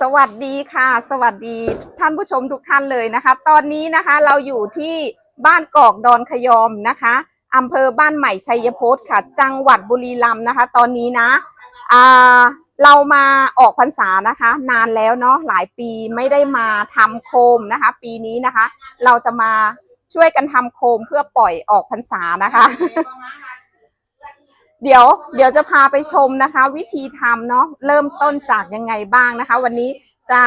สวัสดีค่ะ สวัสดีท่านผู้ชมทุกท่านเลยนะคะ ตอนนี้นะคะเราอยู่ที่บ้านกอกดอนขยอมนะคะอำเภอบ้านใหม่ชัยพจน์ค่ะ จังหวัดบุรีรัมย์นะคะ ตอนนี้นะอ่าเรามาออกพรรษานะคะ นานแล้วเนาะหลายปีไม่ได้มาทำโคมนะคะ ปีนี้นะคะ เราจะมาช่วยกันทำโคมเพื่อปล่อยออกพรรษานะคะ เดี๋ยวเดี๋ยวจะพาไปชมนะคะ วิธีทำเนาะเริ่มต้นจากยังไงบ้างนะคะ วันนี้จะ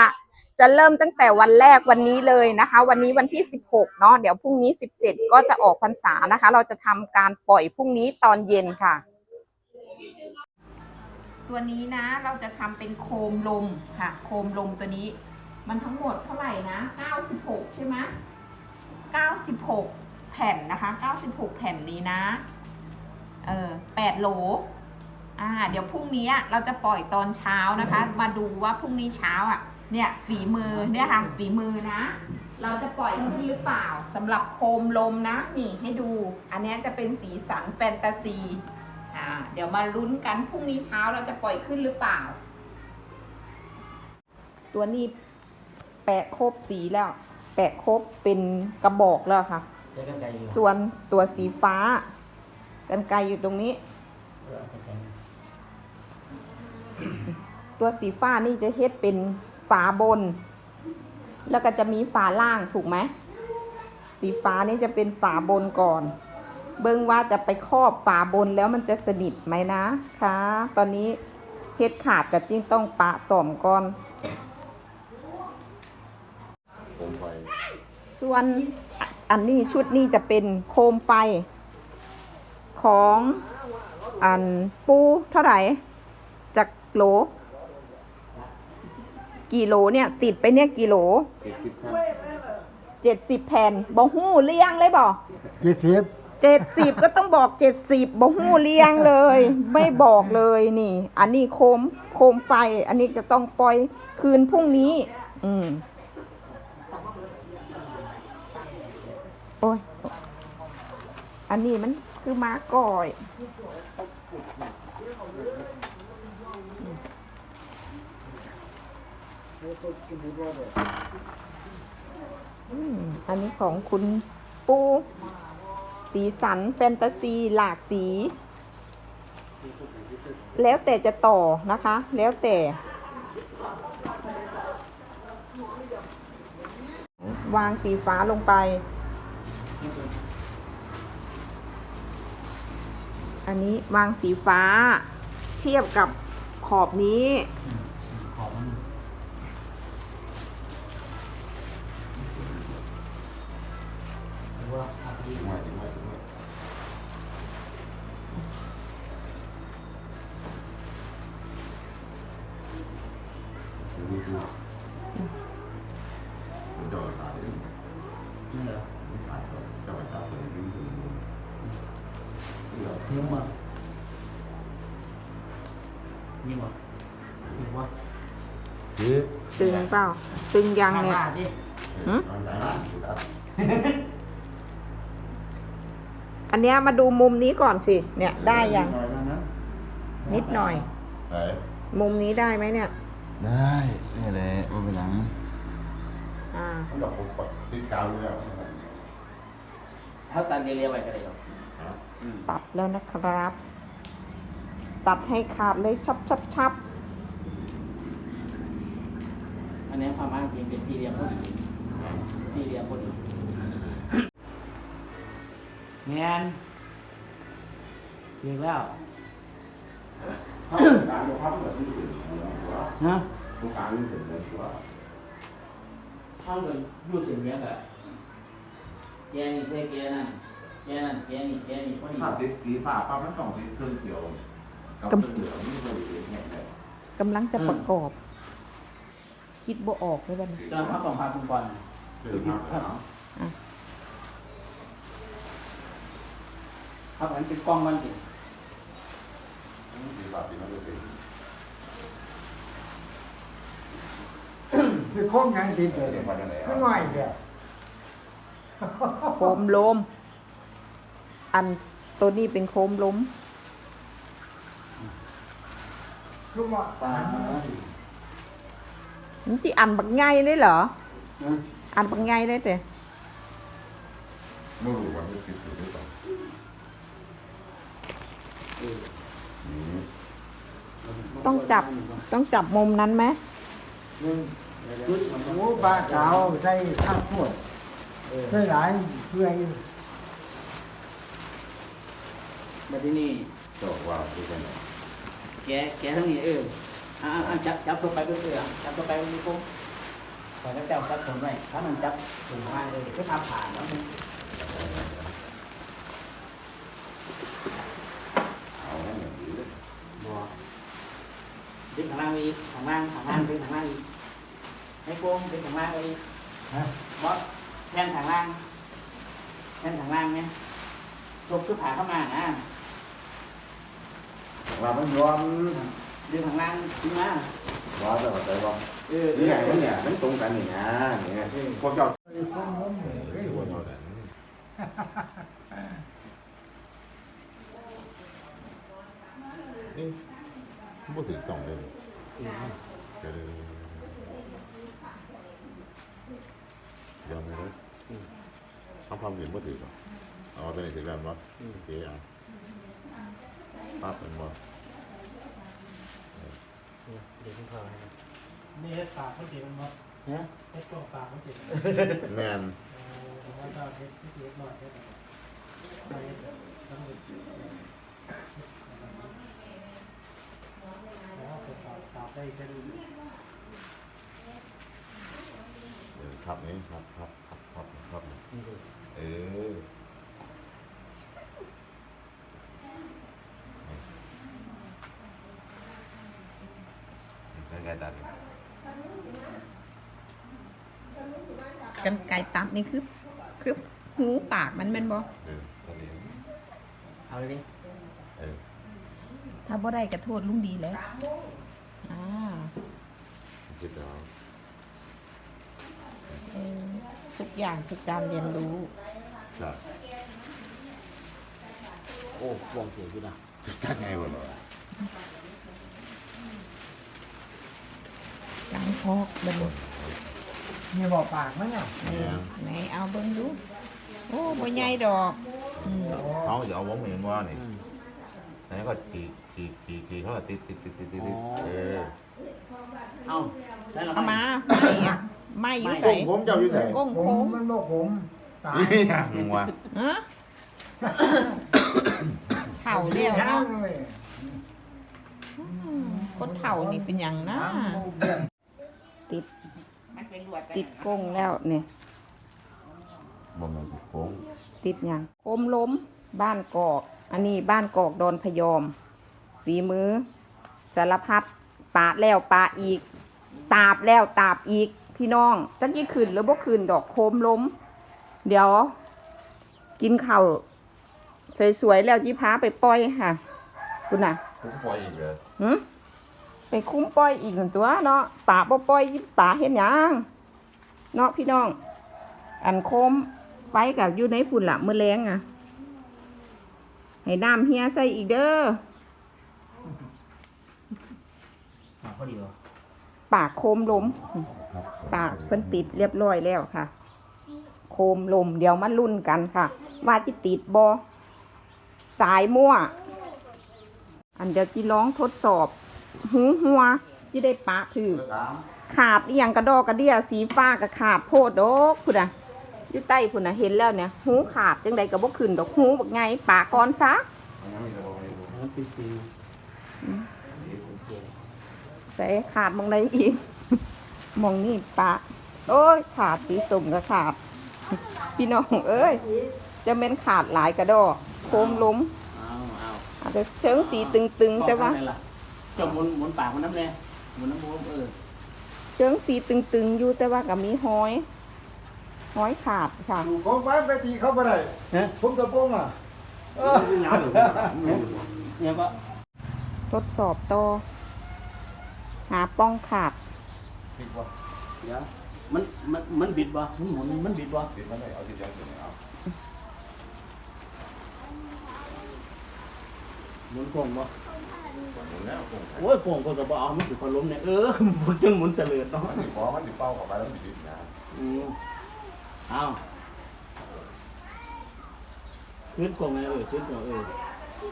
จะเริ่มตั้งแต่วันแรกวันนี้เลยนะคะ วันนี้วันที่ 16เนาะเดี๋ยวพรุ่งนี้ 17 ก็จะออกพรรษานะคะ เราจะทำการปล่อยพรุ่งนี้ตอนเย็นค่ะ ตัวนี้นะเราจะทำเป็นโคมลมค่ะ โคมลมตัวนี้ มันทั้งหมดเท่าไหร่นะ 96 ใช่ไหม96 แผ่นนะคะ 96 แผ่นนี้นะ เออแปดโหลอ่าเดี๋ยวพรุ่งนี้เราจะปล่อยตอนเช้านะคะ มาดูว่าพรุ่งนี้เช้าอะ เนี่ยฝีมือเนี่ยค่ะฝีมือนะ เราจะปล่อยขึ้นหรือเปล่าสำหรับโคมลมนะนี่ให้ดู อันเนี้ยจะเป็นสีสันแฟนตาซีอ่าเดี๋ยวมาลุ้นกันพรุ่งนี้เช้าเราจะปล่อยขึ้นหรือเปล่า ตัวนี้แปะครบสีแล้ว แปะครบเป็นกระบอกแล้วค่ะใช้กันไกลอยู่ส่วนตัวสีฟ้า กันไกลอยู่ตรงนี้เออเอาไปตัวสีฟ้านี่จะเฮ็ดเป็นฝาบน แล้วก็จะมีฝาล่างถูกไหมสีฟ้านี่จะเป็นฝาบนก่อน เบิ้งว่าจะไปครอบฝาบนแล้วมันจะสนิทไหมนะคะตอนนี้เฮ็ดขาดก็จริงต้องปะสอมก่อนผมไปส่วนอะอันนี้ชุดนี้จะเป็นโคมไฟ ของอันปูเท่าไหร่จากโหลกี่โหลเนี่ย ติดไปเนี่ยกี่โหลเจ็ดสิบครับเจ็ดสิบแผ่นบ่หู้เลี้ยงเลยบ่ยี่สิบเจ็ดสิบก็ต้องบอกเจ็ดสิบบ่หู้เลี้ยงเลย ไม่บอกเลยนี่ อันนี้โคมโคมไฟ อันนี้จะต้องปล่อยคืนพรุ่งนี้ อืมโอ้ยอันนี้มัน คือม้าก่อย อันนี้ของคุณปู สีสันแฟนตาซีหลากสี แล้วแต่จะต่อนะคะ แล้วแต่ วางสีฟ้าลงไป อันนี้วางสีฟ้า เทียบกับขอบนี้ ขอบมันว่าอาไปดีไม่ไม่ไม่ เปล่า ตึงยังเนี่ยข้ามาดิหืมตายละดูครับอันเนี้ยมาดูมุมนี้ก่อนสิ เนี่ยได้ยังหน่อยนะนิดหน่อย ไหนมุมนี้ได้ไหมเนี่ย ได้นี่แหละว่าเป็นหลังอ่า ต้องดอกผมกดติดกาวเลยอะถ้าตันเรียวๆไว้ก็ได้หรอกอืมตัดแล้วนะครับ ตัดให้ขาดเลยชับชับชับอั นนี้ความอ้างจริงเป็นสี่เหลี่ยมพอดีสี่เหลี่ยมพอดีแงนเรียกแล้วถ้าการดูภาพแบบนี้ถึงฮะตรงกลางนี่ถึงเลยว่าถ้าเกิดยูเสียงเนี้ยแบบแกนี่ใช่แกนั่นแกนั่นแกนี่แกนี่พอดีถ้าติดสีฟ้าปั๊บมันต้องติดเครื่องเขียวกับเครื่องเหลืองนี่เลยเนี่ยเลยๆกำลังจะประกอบ คิดบ่ออกเลยบ้านะตอนพักสองพักคุณก่อนเดินทางไปเนาะพักนั้นเป็นกล้องมันสิสีฟ้าสีน้ำเงินเป็นคือโค้งยังดีเกิเดี๋ยวมาจากไหนขึ้นหน่อยเดียวโคมลม อันตัวนี้เป็นโคมลมคือว่าปลา มันที่อันบักไงได้เหรอนะอันบักไงได้แต่ไม่รู้วันที่ติดอยู่หรือเปล่าเอออืมต้องจับต้องจับมุมนั้นไหมหนึ่งเดี๋ยวเดี๋ยวหมูปลาขาวใส่ข้าวโพดเออใส่หลายเพื่อยมาที่นี่ก็ว่าที่กันแกแกทั้งนี้เออ อ่าอ่าจับจับตัวไปเพื่อๆจับตัวไปมันมีโค้งปล่อยแล้วเจ้าจับคนไว้ถ้ามันจับถึงมาเออก็ทำผ่านแล้วมันเอาให้อย่างนี้เลยบ่ดึงทางล่างอีกทางล่างทางล่างดึงทางล่างอีกให้โค้งดึงทางล่างอีกฮะบอสแทนทางล่างแทนทางล่างเนี่ยยกคือผ่าเข้ามานะว่ามันรวม ดึงทางล่างขึ้นมาว่าแต่ว่าใจว่าเออเอนี่อไงเอมันอเนี่ยมันตรงกันนี่นะ นี่ไงพวกเจ้าไอ้คนงมเลยเฮ้ยพวกเจ้าแต่ไม่ถึงสองเลยเดี๋ยวยังไม่ได้ทำความเห็นว่าถึงเอาตัวนี้ถึงแล้วมั้งโอเคอะปั๊บเป็นว่าเดี๋ยวขึ้นเข้าให้นี่เฮ็ดปากเขาเจ็บมันบ่ฮะเฮ็ดตัวปากเขาเจ็บแมนเออผมว่าถ้าเฮ็ดที่เฮ็ดหน่อยเฮ็ดอะไรเฮ็ดต้องเฮ็ดแล้วเปิดปากปากได้เป็นครับนี่ครับครับครับครับครับ นี่ดูเออ เป็นไงตาดิกันไก่ตัดนี่คือคือหูปากมันแม่นบ่เออตอนนี้เอาเลยดิเออถ้าบ่ได้ก็โทษลุงดีแล้วอ่าคิดเอาเออทุกอย่างคือการเรียนรู้ครับโอ้วงเสียอยู่นะจัดไงวะเนาะ การพอกเบิ่งมีบ่อปากมั้งอะเออไหนเอาเบิ่งดู โอ้บ่ใหญ่ดอกอืมเขาจะเอาวงเห็นว่านี่แล้วก็จีจีจีจีเขาก็ติดติดติดติดติดเออเอาได้แล้วเอามาไม่อะไม่อยู่ใส่ผมเจ้าอยู่ไหนก้งผมโค้งมันบ่ผมตายนี่มึงวะฮะเถ่าเดียวเนาเนาะเลยอืมคนเถ่านี่เป็นอย่างนะ น้ำมูกเบี้ย ติดติดกงแล้วเนี่ยบ่มันโค้งติดอย่างโคมล้มบ้านกอก อันนี้บ้านกอกดอนพยอม ฝีมือสารพัดปาดแล้วปาอีก ตาบแล้วตาบอีก พี่น้องจักยี่ขึ้นหรือบ่ขึ้นดอกโคมล้ม เดี๋ยว กินข้าวสวยๆแล้วยี่พาไปปล่อยค่ะ คุณน่ะผมปล่อยอีกเลยหึ ไปคุ้มปล่อยอีกหนึ่งตัวเนาะป่าบ่ปล่อยป่าเห็นหยังเนาะพี่น้อง อันโคมไฟกับอยู่ในฝุ่นละมือแรงอะ ให้น้ำเฮียใส่อีกเด้อเอาพอดีวะปากโคมลม ปากเพิ่นติดเรียบร้อยแล้วค่ะ โคมลมเดี๋ยวมาลุ้นกันค่ะ ว่าจะติดบอสายมั่ว อันเดี๋ยวจีร้องทดสอบ หูหัวจีได้ปะถือสามขาดอหย่างกระดอกกระเดียสีฟ้ากับขาดโพดดอกพุ่นน่ะอยู่ใต้พุ่นน่ะเห็นแล้วเนี่ยหูขาดจังใดก็บ่ขึ้นดอกหูบักไงปากก่อนซะยังมีตัวไม่รู้เอาปีปีอืมโอเคใส่ขาดมองใดอีกมองนี่ปะโอ้ยขาดสีสุ่มก็ขาด พี่น้องเอ้ย จะเป็นขาดหลายกระดอกโคมล้มเอาเอาอาจจะเชิงสีตึงๆแต่ว่า บอกทำไมล่ะจมหมุนหมุนปากมันน้ำเลยหมุนน้ำมูกเออเชิงสีตึงๆอยู่แต่ว่าก็มีห้อยห้อยขาดค่ะ อยู่ของไปไปตีเขาบ่ได้ฮะผมกระโปรงอะเออเนี่ยก็ทดสอบต่อหาป้องขาดติดว่าเดี๋ยวมันมันมันบิดบ่มันหมุนมันบิดบ่ติดมันเลยเอาติดยังติดเอาหมุนโค้งบ่หมุน แล้วคงโอ้ยโป่งคนก็บอกเอามันถือคนล้มเนี่ยเออหมุนจนหมุนเตลิดเนาะมันติดคอมันติดเป้าเข้าไปแล้วมันติดนะอืมเอาขึ้นโป่งไงเออขึ้นโป่งเออ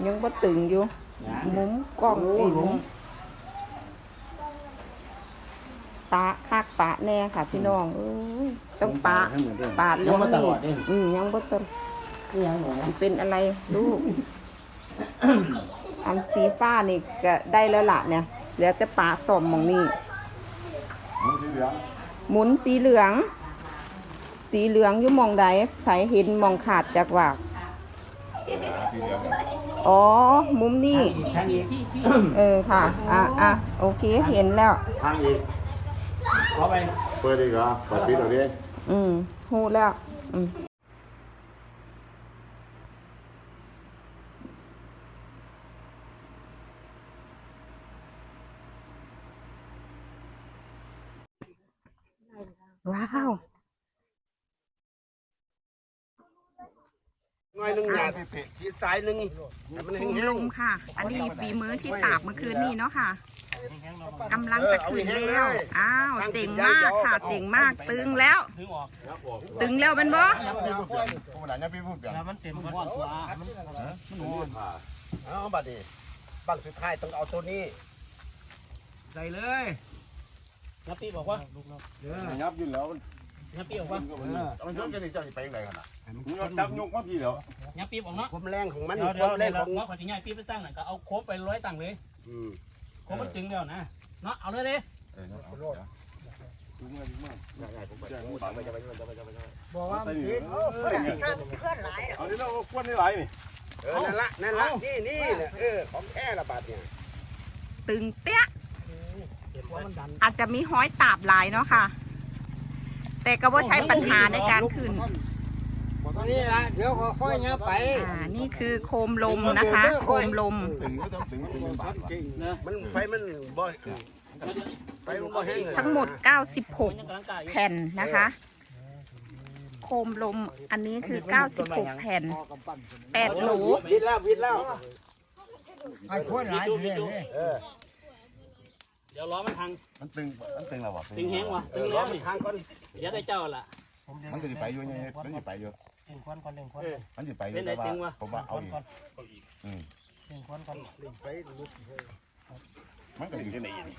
ยังบ่ตึงอยู่นะมุมกล้องโอ้สิยล้มปะคักปะแน่ค่ะ พี่น้องเอ้ยต้องปะให้เหมือนเดิมปะยังมาตลอดเด้อืมยังบ่ต้นยังหนูมันเป็นอะไรลูก อันสีฟ้านี่ก็ได้แล้วล่ะเนี่ยเหลือแต่ปลาสมหมองนี่มึงที่เหลือหมุนสีเหลือง สีเหลืองอยู่หมองใดใครเห็นหมองขาดจากวากที่เหลือเนี่ยอ๋อ มุมนี่ทางอีกเออค่ะ อะอะโอเคเห็นแล้ว ทางอีกขอไปเปิดดีกว่าเปิดปิดเอาดิอืมหูแล้ว อืม ว้าวน้อยหนึ่งหยาดสีสายหนึ่งให้มันโคแห้มงลมค่ะ อันนี้ฝีมือที่ตากเมื่อคืนนี้เนาะค่ะกำลังจะขึ้นแล้ว อ้าว เจ๋งมากค่ะ เจ๋งมาก ตึงแล้วถึงออกตึงแล้วเป็นบ่ผู้นั้นยังพี่พูดเปลี่ยนแล้วมันเต็มก้อนตัวมันมันนอนๆเอาบัดนี้บังสุดท้ายต้องเอาตัวนี้ ใส่เลย นับปีบอกว่ายับยืนแล้วนับปีบอกว่ามันชนกันนี่เจ้าสิไปยังไงขนาดมึงจับยกมาพี่แล้วนับปีบอกเนาะความแรงของมันเดี๋ยวคเดี๋ยววามแรเดี๋ยวงของเราขอที่ง่ายปีไปตั้งหน่อยก็เอาโค้งไปร้อยตั้งเลยอืมโค้งมันจึงแล้วนะเนาะเอาเลยดิเออเอาเดี๋ยวดูเมื่อดูเมื่อใหญ่ๆผมไปไปจะไปจะไปจะไปจะไปจะไปบอกว่ามันผิดเอานี่เราควนได้หลายนี่เออนั่นละนั่นละนี่นี่แหละเออของแท้ละบาดเนี่ยตึงเปี้ยะ อาจจะมีห้อยตาบหลายเนาะค่ะ แต่ก็ว่าใช้ปัญหาในการขึ้นนี่ละเดี๋ยวค่อยๆเงี้ยไปอ่านี่คือโคมลมนะคะ โคมลมถึงก็ต้องถึงเป็นบาทว่ะเนอะมันไฟมันบ่ไฟมันบ่แห้งเลยทั้งหมดมันยัง96กำลังกายอยู่แผ่นนะคะ โคมลมอันนี้คือ 96 แผ่น8โหลวิดแล้ววิดแล้วไอ้คนหลายอยู่เลยนี่เออเดี๋ยวล้อมันพังมันตึงมันตึงแล้ววะตึงแห้งวะเอตึองล้แล้อวมันนี่ทางก่อนเดี๋ยวได้เจ้าละมันจะไปอยู่ยังไงมันจะไปอยู่หนึ่งคนก่อนหนึ่งคนเออมันจะไปอยู่แต่ว่าผมว่าเอาอีกอืมหนึ่งคนก่อนไปลุกมันก็อยู่ที่ไหนนี่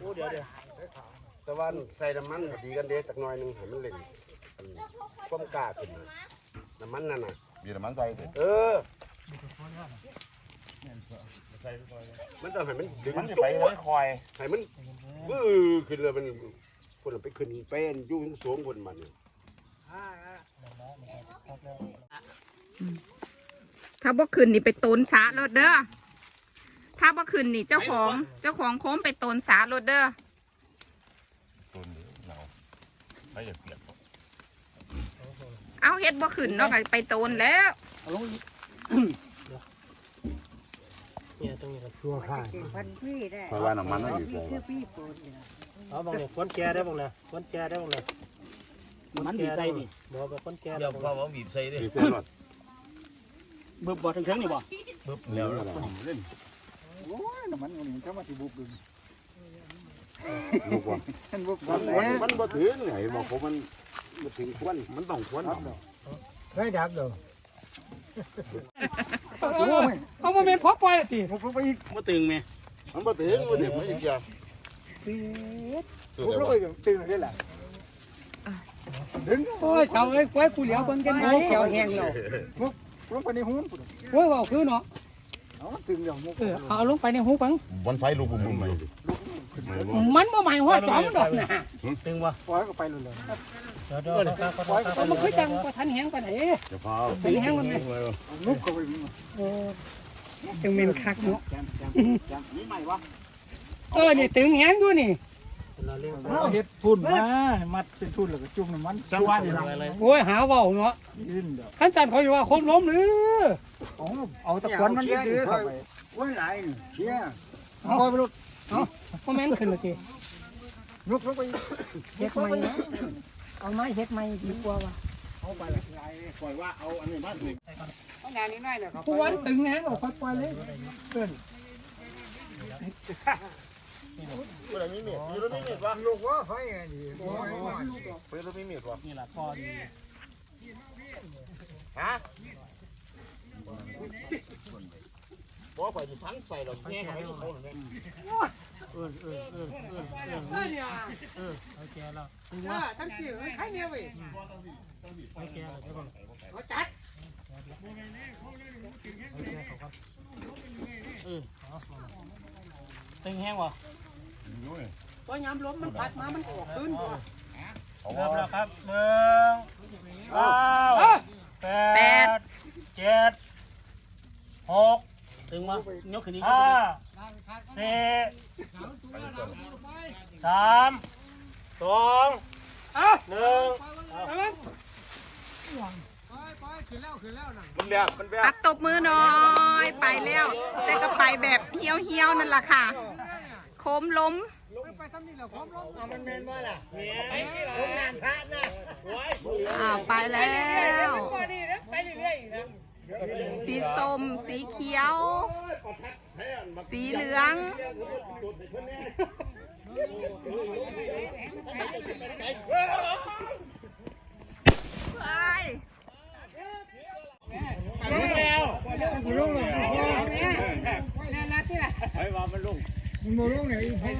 โอ้เดี๋ยวเดี๋ยวแต่ว่าใส่น้ำมันดีกันเด้จักหน่อยหนึงให้มันเล่นอันความกล้าขึ้นมาน้ำมันนั่นน่ะมีแต่มันใส่ดิเออ มันต้องให้มันดึงมันจะจุ๊ไปบเลยคอยให้มันบื้อขึ้นเลยมันคนเอาไปขึ้นเป็นอยุ่งสูงคนมันนี่ถ้าบ่ขึ้นนี่ไปโตนสาโลดเด้อ ถ้าบ่ขึ้นนี่เจ้าของเจ้าของโค้มไปโตนสาโลดเด้อตัวนี้เราไม่จะเปลี่ยนเอาเฮ็ดบ่ขึ้นเนาะก็ไปโตนแล้ว เอาลงอีก เนี่ยตรงนี้ครับชั่วข้างเพราะว่าน้ำมันมันอยู่ใส่เอาบอกเลยคนแก่ได้บอกเลยคนแก่ได้บอกเลยมันดีใจนี่บอกแบบคนแก่เดี๋ยวพ่อผมบีบใส่ดิที่เส้นรถเบิบบอถึงถึงนี่บ่แล้วเล่นโอ้ยน้ำมันมันจะมาที่บุบดึงลูกว่ามันบุบมันมันบ่ถึงไงบอกผมมันบ่ถึงควนมันต้องควนเฮ้ยดับเด้อ เอามาเป็นพอปล่อยสิบุบลงไปอีกมาตึงไหมมันบ่ถึงมันถึงมันอีกอย่างบุบลงไปตื่นได้แหละดึงโอ้ยเสาเอ้ยไว้กูเหลียวเบิ่งกันไหนแขวแห้งแล้วลงไปในหูนโอ้ยว่าคือเนาะเอาตื่นอย่างมุกเออเอาลงไปในหูฟังบนไฟลูกบุ้มบุ้มเลย มันบ่หมายว่าจอมดอกนะตึงวะปล่อยก็ไปเลยเดี๋ยวเดี๋ยวเดี๋ยวปล่อยก็ไปเอามันคือจังกว่าทันแห้งปานไหนจะพานุกก็ไปโอ้ตึงเป็นคักเนาะนี่ใหม่วะเออนี่ตึงแห้งอยู่นี่เอาเห็ดทุนมามัดเป็นทุนแล้วก็จุ่มน้ำมันจังหวะนี่อะไรโอ้ยหาเว้าเนาะยืนเด้อขั้นจันเขาอยู่ว่าคมล้มหรือเอาเอาตะกวนมันยื้อเข้าไปว่าไหลเชี่ยเอาไป ลูกบ่แม่นขึ้นเลยทีนุกลงไปเฮ็ดใหม่นะเอาไม้เฮ็ดใหม่ดีกว่าว่ะเอาไปละปล่อยว่าเอาอันนี้มาสิผู้วันตึงแห้งเอาไปปล่อยเลยเกินเมื่อไหร่มีเมียมีรถมีเมียวะลูกว่าไฟไงดีโอ้ยเปิดรถมีเมียวะนี่แหละพอดีฮะบ อกไปดิพันใส่หรอกแง่เขาไม่ทุกคนเลยเออเออเออเออเออเออเออเอาแกแล้วถึงว่าทั้งสี่ใครเนี่ยเว้ยเอาแกแล้วใช่ป่ะมาจัดเอาแกเขาก็เออเอาตึงแห้งวะพอยามลมมันพัดมา มันออกขึ้นบ่เริ่มแล้วครับหนึ่งเก้าแปแปดดเจ็ดหก ถึงมายกขึ้นอีกห้าสี่สามสองหนึ่งมันแบกมันแบกอัดตบมือหน่อย ไปแล้ว แต่ก็ไปแบบเฮี้ยวเฮี้ยวๆนั่นแหละค่ะโค้มล้มมันแม่นบ่ล่ะผมนานพระนะอ้าวไปแล้วพอดีนะไปเรื่อยๆนะ สีส้ม สีเขียว สีเหลือง ไปลูกเลยนั่นละที่ละมันโมลูกไหนพ่อ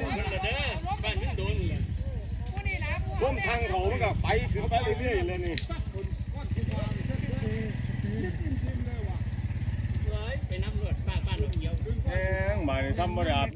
ร่วมทางเขามันก็ไปขึ้นไปเรื่อยๆเลยนี่ ไป น้ำรวดบ้านบ้านเขียว แหงบ่ายซ้ำบ่ได้อาบ